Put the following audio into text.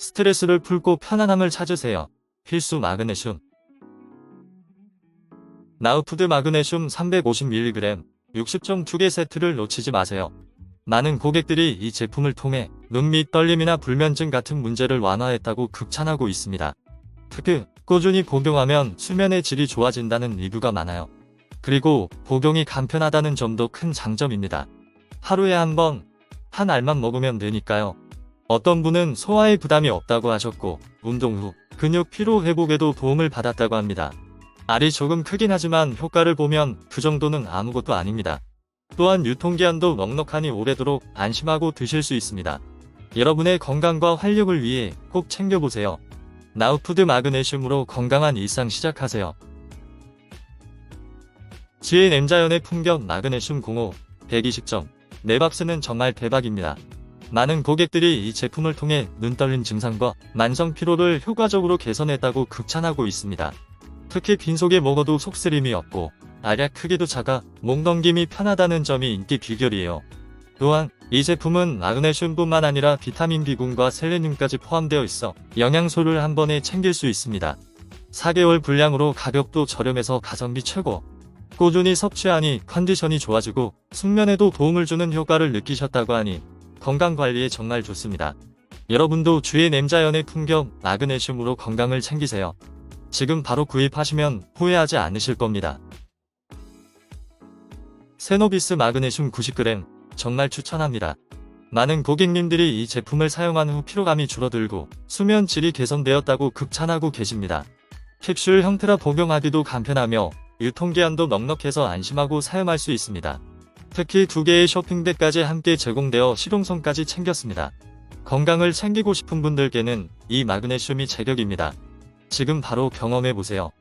스트레스를 풀고 편안함을 찾으세요. 필수 마그네슘 나우푸드 마그네슘 350mg 60종 2개 세트를 놓치지 마세요. 많은 고객들이 이 제품을 통해 눈 밑 떨림이나 불면증 같은 문제를 완화했다고 극찬하고 있습니다. 특히 꾸준히 복용하면 수면의 질이 좋아진다는 리뷰가 많아요. 그리고 복용이 간편하다는 점도 큰 장점입니다. 하루에 한 번, 한 알만 먹으면 되니까요. 어떤 분은 소화에 부담이 없다고 하셨고, 운동 후 근육 피로 회복에도 도움을 받았다고 합니다. 알이 조금 크긴 하지만 효과를 보면 그 정도는 아무것도 아닙니다. 또한 유통기한도 넉넉하니 오래도록 안심하고 드실 수 있습니다. 여러분의 건강과 활력을 위해 꼭 챙겨보세요. 나우푸드 마그네슘으로 건강한 일상 시작하세요. 지혜 냄자연의 풍경 마그네슘 05 120점 네 박스는 정말 대박입니다. 많은 고객들이 이 제품을 통해 눈 떨림 증상과 만성 피로를 효과적으로 개선했다고 극찬하고 있습니다. 특히 빈속에 먹어도 속쓰림이 없고 알약 크기도 작아 목 넘김이 편하다는 점이 인기 비결이에요. 또한 이 제품은 마그네슘뿐만 아니라 비타민 B군과 셀레늄까지 포함되어 있어 영양소를 한 번에 챙길 수 있습니다. 4개월 분량으로 가격도 저렴해서 가성비 최고. 꾸준히 섭취하니 컨디션이 좋아지고 숙면에도 도움을 주는 효과를 느끼셨다고 하니 건강관리에 정말 좋습니다. 여러분도 주의 냄자연의 풍경 마그네슘으로 건강을 챙기세요. 지금 바로 구입하시면 후회하지 않으실 겁니다. 세노비스 마그네슘 90g 정말 추천합니다. 많은 고객님들이 이 제품을 사용한 후 피로감이 줄어들고 수면 질이 개선되었다고 극찬하고 계십니다. 캡슐 형태라 복용하기도 간편하며 유통기한도 넉넉해서 안심하고 사용할 수 있습니다. 특히 두 개의 쇼핑백까지 함께 제공되어 실용성까지 챙겼습니다. 건강을 챙기고 싶은 분들께는 이 마그네슘이 제격입니다. 지금 바로 경험해보세요.